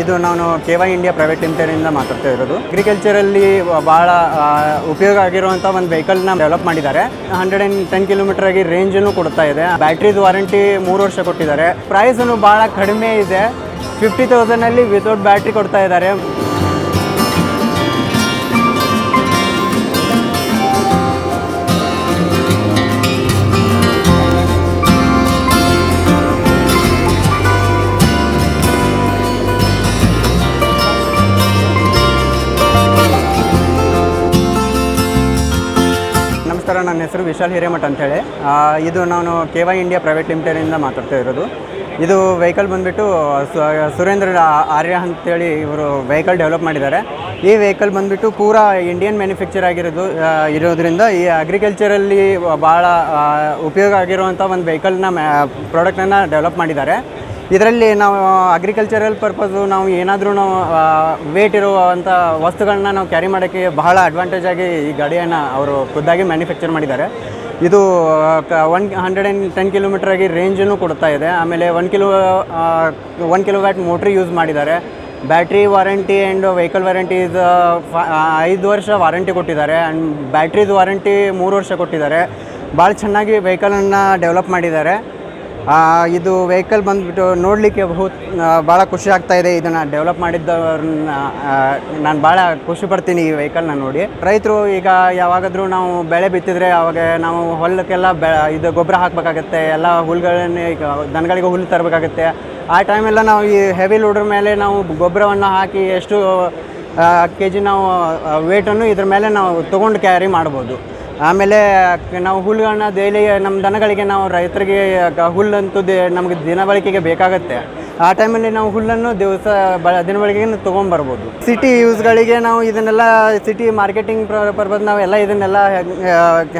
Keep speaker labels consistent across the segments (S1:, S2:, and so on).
S1: ಇದು ನಾನು K Y India private ಲಿಮಿಟೆಡಿಂದ ಮಾತಾಡ್ತಾ ಇರೋದು. ಅಗ್ರಿಕಲ್ಚರಲ್ಲಿ ಭಾಳ ಬಹಳ ಉಪಯೋಗ ಆಗಿರುವಂಥ ಒಂದು ವೆಹಿಕಲ್ನ ಡೆವಲಪ್ ಮಾಡಿದ್ದಾರೆ. ಹಂಡ್ರೆಡ್ ಆ್ಯಂಡ್ ಟೆನ್ ಕಿಲೋಮೀಟರ್ ಆಗಿ ರೇಂಜನ್ನು ಕೊಡ್ತಾ ಇದೆ. ಬ್ಯಾಟ್ರಿದು ವಾರಂಟಿ ಮೂರು ವರ್ಷ ಕೊಟ್ಟಿದ್ದಾರೆ. ಪ್ರೈಸನ್ನು ಭಾಳ ಕಡಿಮೆ ಇದೆ. ಫಿಫ್ಟಿ ತೌಸಂಡಲ್ಲಿ ವಿತೌಟ್ ಬ್ಯಾಟ್ರಿ ಕೊಡ್ತಾ ಇದ್ದಾರೆ. ನಮಸ್ಕಾರ ನನ್ನ ಹೆಸರು ವಿಶಾಲ್ ಹಿರೇಮಠ್ ಅಂತೇಳಿ ಇದು ನಾನು ಕೆ ವೈ ಇಂಡಿಯಾ ಪ್ರೈವೇಟ್ ಲಿಮಿಟೆಡಿಂದ ಮಾತಾಡ್ತಾ ಇರೋದು. ಇದು ವೆಹಿಕಲ್ ಬಂದುಬಿಟ್ಟು ಸುರೇಂದ್ರ ಆರ್ಯ ಅಂತೇಳಿ ಇವರು ವೆಹಿಕಲ್ ಡೆವಲಪ್ ಮಾಡಿದ್ದಾರೆ. ಈ ವೆಹಿಕಲ್ ಬಂದುಬಿಟ್ಟು ಪೂರಾ ಇಂಡಿಯನ್ ಮ್ಯಾನುಫ್ಯಾಕ್ಚರ್ ಆಗಿರೋದು ಇರೋದ್ರಿಂದ ಈ ಅಗ್ರಿಕಲ್ಚರಲ್ಲಿ ಭಾಳ ಉಪಯೋಗ ಆಗಿರುವಂಥ ಒಂದು ವೆಹಿಕಲ್ನ ಮ್ಯಾ ಪ್ರಾಡಕ್ಟನ್ನು ಡೆವಲಪ್ ಮಾಡಿದ್ದಾರೆ. ಇದರಲ್ಲಿ ನಾವು ಅಗ್ರಿಕಲ್ಚರಲ್ ಪರ್ಪಸು ನಾವು ಏನಾದರೂ ನಾವು ವೇಟ್ ಇರುವಂಥ ವಸ್ತುಗಳನ್ನ ನಾವು ಕ್ಯಾರಿ ಮಾಡೋಕ್ಕೆ ಬಹಳ ಅಡ್ವಾಂಟೇಜ್ ಆಗಿ ಈ ಗಾಡಿಯನ್ನು ಅವರು ಖುದ್ದಾಗಿ ಮ್ಯಾನುಫ್ಯಾಕ್ಚರ್ ಮಾಡಿದ್ದಾರೆ. ಇದು one hundred and ten kilometre ಆಗಿ ರೇಂಜನ್ನು ಕೊಡ್ತಾ ಇದೆ. ಆಮೇಲೆ one kilo one kilo watt motor use ಮಾಡಿದ್ದಾರೆ. Battery warranty and vehicle warranty is ಐದು ವರ್ಷ ವಾರಂಟಿ ಕೊಟ್ಟಿದ್ದಾರೆ. ಆ್ಯಂಡ್ ಬ್ಯಾಟ್ರಿದು ವಾರಂಟಿ ಮೂರು ವರ್ಷ ಕೊಟ್ಟಿದ್ದಾರೆ. ಭಾಳ ಚೆನ್ನಾಗಿ ವೆಹಿಕಲನ್ನು ಡೆವಲಪ್ ಮಾಡಿದ್ದಾರೆ. ಇದು ವೆಹಿಕಲ್ ಬಂದುಬಿಟ್ಟು ನೋಡಲಿಕ್ಕೆ ಬಹು ಭಾಳ ಖುಷಿ ಆಗ್ತಾ ಇದೆ. ಇದನ್ನು ಡೆವಲಪ್ ಮಾಡಿದ್ದವ್ರನ್ನ ನಾನು ಭಾಳ ಖುಷಿ ಪಡ್ತೀನಿ ಈ ವೆಹಿಕಲ್ನ ನೋಡಿ. ರೈತರು ಈಗ ಯಾವಾಗಾದರೂ ನಾವು ಬೆಳೆ ಬಿತ್ತಿದ್ರೆ ಅವಾಗ ನಾವು ಹೊಲಕ್ಕೆಲ್ಲ ಬೆ, ಇದು ಗೊಬ್ಬರ ಹಾಕಬೇಕಾಗತ್ತೆ, ಎಲ್ಲ ಹುಲ್ಗಳನ್ನೇ ಈಗ ದನಗಳಿಗೆ ಹುಲ್ಲು ತರಬೇಕಾಗತ್ತೆ. ಆ ಟೈಮೆಲ್ಲ ನಾವು ಈ ಹೆವಿ ಲೋಡ್ರ ಮೇಲೆ ನಾವು ಗೊಬ್ಬರವನ್ನು ಹಾಕಿ ಎಷ್ಟು ಕೆ ಜಿ ನಾವು ವೇಟನ್ನು ಇದ್ರ ಮೇಲೆ ನಾವು ತೊಗೊಂಡು ಕ್ಯಾರಿ ಮಾಡ್ಬೋದು. ಆಮೇಲೆ ನಾವು ಹುಲ್ಲುಗಳನ್ನ ಡೈಲಿ ನಮ್ಮ ದನಗಳಿಗೆ ನಾವು ರೈತರಿಗೆ ಹುಲ್ಲಂತೂ ದೇ, ನಮಗೆ ದಿನಬಳಕೆಗೆ ಬೇಕಾಗತ್ತೆ. ಆ ಟೈಮಲ್ಲಿ ನಾವು ಹುಲ್ಲನ್ನು ದಿವಸ ಬ ದಿನಬಳಕೆಗೆ ತೊಗೊಂಬರ್ಬೋದು. ಸಿಟಿ ಯೂಸ್ಗಳಿಗೆ ನಾವು ಇದನ್ನೆಲ್ಲ ಸಿಟಿ ಮಾರ್ಕೆಟಿಂಗ್ ಪರ್ಪಸ್ ನಾವೆಲ್ಲ ಇದನ್ನೆಲ್ಲ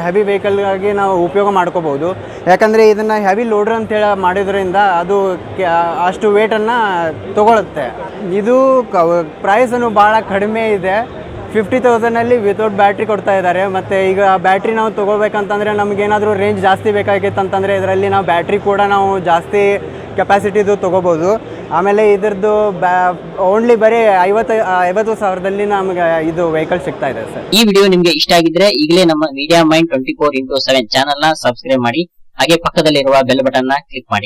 S1: ಹೆವಿ ವೆಹಿಕಲ್ಗಾಗಿ ನಾವು ಉಪಯೋಗ ಮಾಡ್ಕೋಬೋದು. ಯಾಕಂದರೆ ಇದನ್ನು ಹೆವಿ ಲೋಡ್ರ್ ಅಂತೇಳಿ ಮಾಡಿದ್ರಿಂದ ಅದು ಅಷ್ಟು ವೇಟನ್ನು ತಗೊಳುತ್ತೆ. ಇದು ಪ್ರೈಸನ್ನು ಭಾಳ ಕಡಿಮೆ ಇದೆ. ಫಿಫ್ಟಿ ತೌಸಂಡಲ್ಲಿ ವಿತೌಟ್ ಬ್ಯಾಟ್ರಿ ಕೊಡ್ತಾ ಇದ್ದಾರೆ. ಮತ್ತು ಈಗ ಬ್ಯಾಟ್ರಿ ನಾವು ತೊಗೋಬೇಕಂತಂದರೆ ನಮಗೇನಾದರೂ ರೇಂಜ್ ಜಾಸ್ತಿ ಬೇಕಾಗಿತ್ತು ಅಂತಂದರೆ ಇದರಲ್ಲಿ ನಾವು ಬ್ಯಾಟ್ರಿ ಕೂಡ ನಾವು ಜಾಸ್ತಿ ಕೆಪಾಸಿಟಿದು ತೊಗೋಬೋದು. ಆಮೇಲೆ ಇದರದ್ದು ಬ್ಯಾ ಓನ್ಲಿ ಬರೀ ಐವತ್ತು ಐವತ್ತು ಸಾವಿರದಲ್ಲಿ ನಮಗೆ ಇದು ವೆಹಿಕಲ್ ಸಿಗ್ತಾ ಇದೆ ಸರ್.
S2: ಈ ವಿಡಿಯೋ ನಿಮಗೆ ಇಷ್ಟ ಆಗಿದ್ರೆ ಈಗಲೇ ನಮ್ಮ media mind twenty four into seven ಚಾನಲ್ನ ಸಬ್ಸ್ಕ್ರೈಬ್ ಮಾಡಿ, ಹಾಗೆ ಪಕ್ಕದಲ್ಲಿರುವ ಬೆಲ್ ಬಟನ್ನ ಕ್ಲಿಕ್ ಮಾಡಿ.